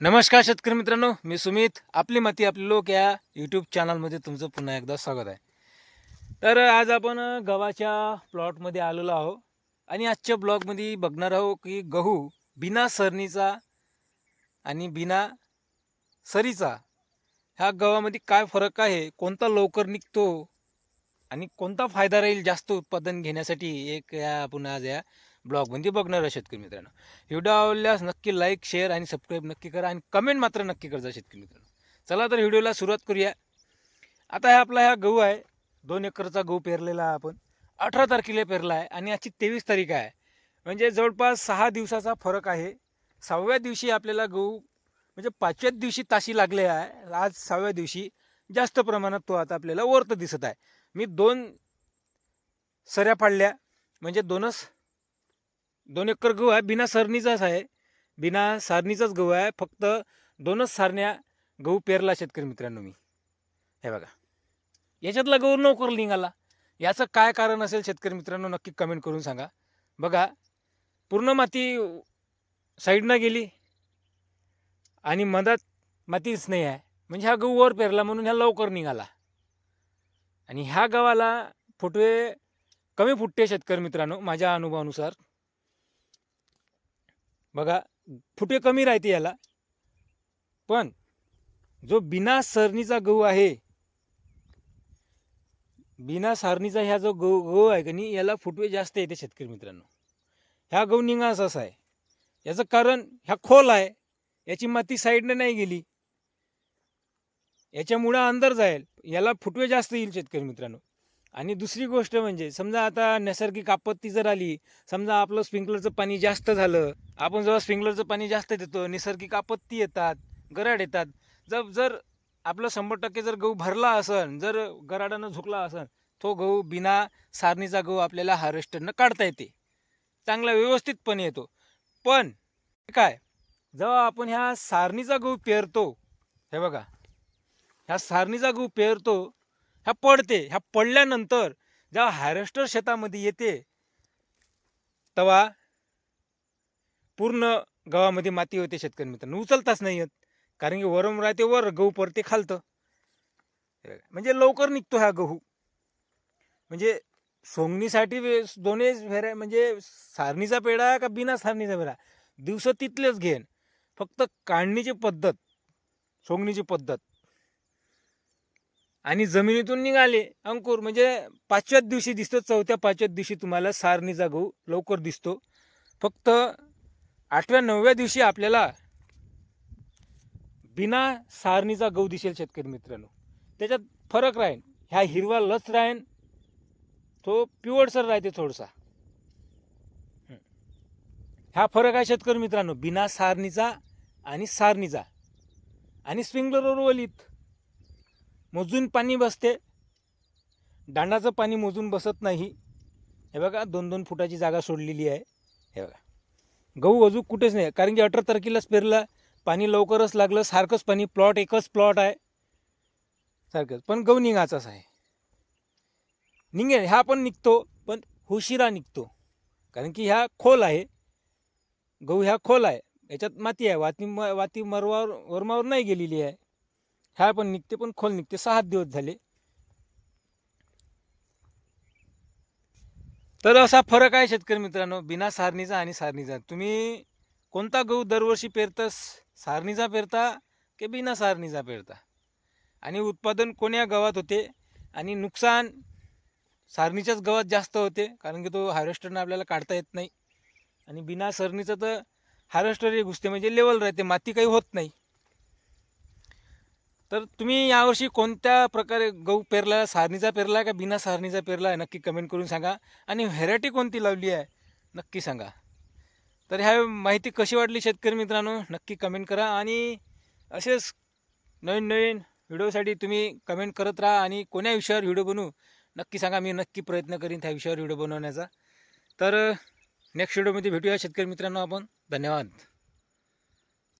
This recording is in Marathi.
नमस्कार शेतकरी मित्रांनो मी सुमित. आपली माती आपले लोक या यूट्यूब चॅनलमध्ये तुमचं पुन्हा एकदा स्वागत आहे. तर आज आपण गव्हाच्या प्लॉटमध्ये आलेलो आहो आणि आजच्या ब्लॉगमध्ये बघणार आहो की गहू बिना सरणीचा आणि बिना सरीचा ह्या गव्हामध्ये काय फरक आहे कोणता लवकर निघतो आणि कोणता फायदा राहील जास्त उत्पादन घेण्यासाठी एक या आपण आज या ब्लॉगमध्ये म्हणजे बघणार आहे शेतकरी मित्रांनो. व्हिडिओ आवडल्यास नक्की लाईक शेअर आणि सबस्क्राईब नक्की करा आणि कमेंट मात्र नक्की करजा शेतकरी मित्रांनो. चला तर व्हिडिओला सुरुवात करूया. आता हा आपला हा गहू आहे. दोन एकरचा गहू पेरलेला आहे आपण. अठरा तारखेला पेरला आहे आणि आजची तेवीस तारीख आहे. म्हणजे जवळपास सहा दिवसाचा फरक आहे. सहाव्या दिवशी आपल्याला गहू म्हणजे पाचव्याच दिवशी ताशी लागले आहे. आज सहाव्या दिवशी जास्त प्रमाणात तो आता आपल्याला वरत दिसत आहे. मी दोन सऱ्या पाडल्या म्हणजे दोनच दोन एकर गहू आहे बिना सरणीचाच आहे. बिना सारणीचाच गहू आहे फक्त दोनच सारण्या गहू पेरला शेतकरी मित्रांनो मी. हे बघा. याच्यातला गहू लवकर निघाला. याचं काय कारण असेल शेतकरी मित्रांनो नक्की कमेंट करून सांगा. बघा पूर्ण माती साईडनं गेली आणि मधात मातीच नाही आहे. म्हणजे हा गहू वर पेरला म्हणून ह्या लवकर निघाला. आणि ह्या गव्हाला फुटवे कमी फुटते शेतकरी मित्रांनो माझ्या अनुभवानुसार. बघा फुटे कमी राहते याला. पण जो बिना सरणीचा गहू आहे बिना सारणीचा ह्या जो गहू गहू आहे का नाही याला फुटवे जास्त येते शेतकरी मित्रांनो. ह्या गहू निघास असा आहे. याचं कारण ह्या खोल आहे. याची माती साईडने नाही गेली. याच्यामुळं अंदर जाईल. याला फुटवे जास्त येईल शेतकरी मित्रांनो. आणि दुसरी गोष्ट म्हणजे समजा आता नैसर्गिक आपत्ती जर आली समजा आपलं स्प्रिंकलरचं पाणी जास्त झालं आपण जेव्हा स्प्रिंकलरचं पाणी जास्त देतो नैसर्गिक आपत्ती येतात गराड येतात. जर जर आपलं शंभर टक्के जर गहू भरला असन जर गराडानं झुकला असन तो गहू बिना सारणीचा गहू आपल्याला हार्वेस्टरनं काढता येते. चांगला व्यवस्थितपणे येतो. पण काय जेव्हा आपण ह्या सारणीचा गहू पेरतो हे बघा ह्या सारणीचा गहू पेरतो ह्या पडते. ह्या पडल्यानंतर जेव्हा हार्वेस्टर शेतामध्ये येते तेव्हा पूर्ण गव्हामध्ये माती होते शेतकरी मित्रांनो. उचलताच नाही येत. कारण की वरम राहते वर गहू पडते खालतं. म्हणजे लवकर निघतो हा गहू. म्हणजे सोंगणीसाठी वे- दोन्ही व्हेराय म्हणजे सारणीचा पेढा का बिना सारणीचा पेढा? दिवस तिथलेच घेन फक्त काढणीची पद्धत सोंगणीची पद्धत. आणि जमिनीतून निघाले अंकुर. म्हणजे पाचव्याच दिवशी दिसतो चौथ्या पाचव्याच दिवशी तुम्हाला सारणीचा गहू लवकर दिसतो. फक्त आठव्या नवव्या दिवशी आपल्याला बिना सारणीचा गहू दिसेल शेतकरी मित्रांनो. त्याच्यात फरक राहीन. ह्या हिरवा लच राहीन. तो पिवळसर राहते थोडासा. ह्या हा फरक आहे शेतकरी मित्रांनो. बिना सारणीचा आणि सारणीचा. आणि स्प्रिंकलरवर वलीत मोजून पाणी बसते. दांडाचं पाणी मोजून बसत नाही. हे बघा दोन दोन फुटाची जागा सोडलेली आहे. हे बघा. गहू अजून कुठेच नाही. कारण की अठरा तारखेलाच पेरला पाणी लवकरच लागलं सारखंच पाणी प्लॉट एकच प्लॉट आहे. सारखंच. पण गहू निघाचाच आहे. निघेल. ह्या पण निघतो पण उशिरा निघतो. कारण की ह्या खोल आहे. गहू ह्या खोल आहे. याच्यात माती आहे. वाती म वाती मरवावर वरमावर नाही गेलेली आहे. ह्या पण निघते पण खोल निघते. सहा दिवस झाले. तर असा फरक आहे शेतकरी मित्रांनो. बिना सारणीचा आणि सारणीचा. तुम्ही कोणता गहू दरवर्षी पेरतास सारणीचा पेरता की बिना सारणीचा पेरता? आणि उत्पादन कोण्या गवात होते? आणि नुकसान सारणीच्याच गव्हात जास्त होते कारण की तो हार्वेस्टरनं आपल्याला काढता येत नाही. आणि बिना सरणीचं तर हार्वेस्टर घुसते म्हणजे लेवल राहते. माती काही होत नाही. तर तुम्ही यावर्षी कोणत्या प्रकारे गहू पेरला सारणीचा पेरला आहे का बिना सारणीचा पेरला आहे? नक्की कमेंट करून सांगा. आणि व्हेरायटी कोणती लावली आहे? नक्की सांगा. तर ह्या माहिती कशी वाटली शेतकरी मित्रांनो? नक्की कमेंट करा. आणि असेच नवीन नवीन व्हिडिओसाठी तुम्ही कमेंट करत राहा. आणि कोण्या विषयावर व्हिडिओ बनवू? नक्की सांगा. मी नक्की प्रयत्न करीन त्या विषयावर व्हिडिओ बनवण्याचा. तर नेक्स्ट व्हिडिओमध्ये भेटूया. शेतकरी मित्रांनो आपण. धन्यवाद.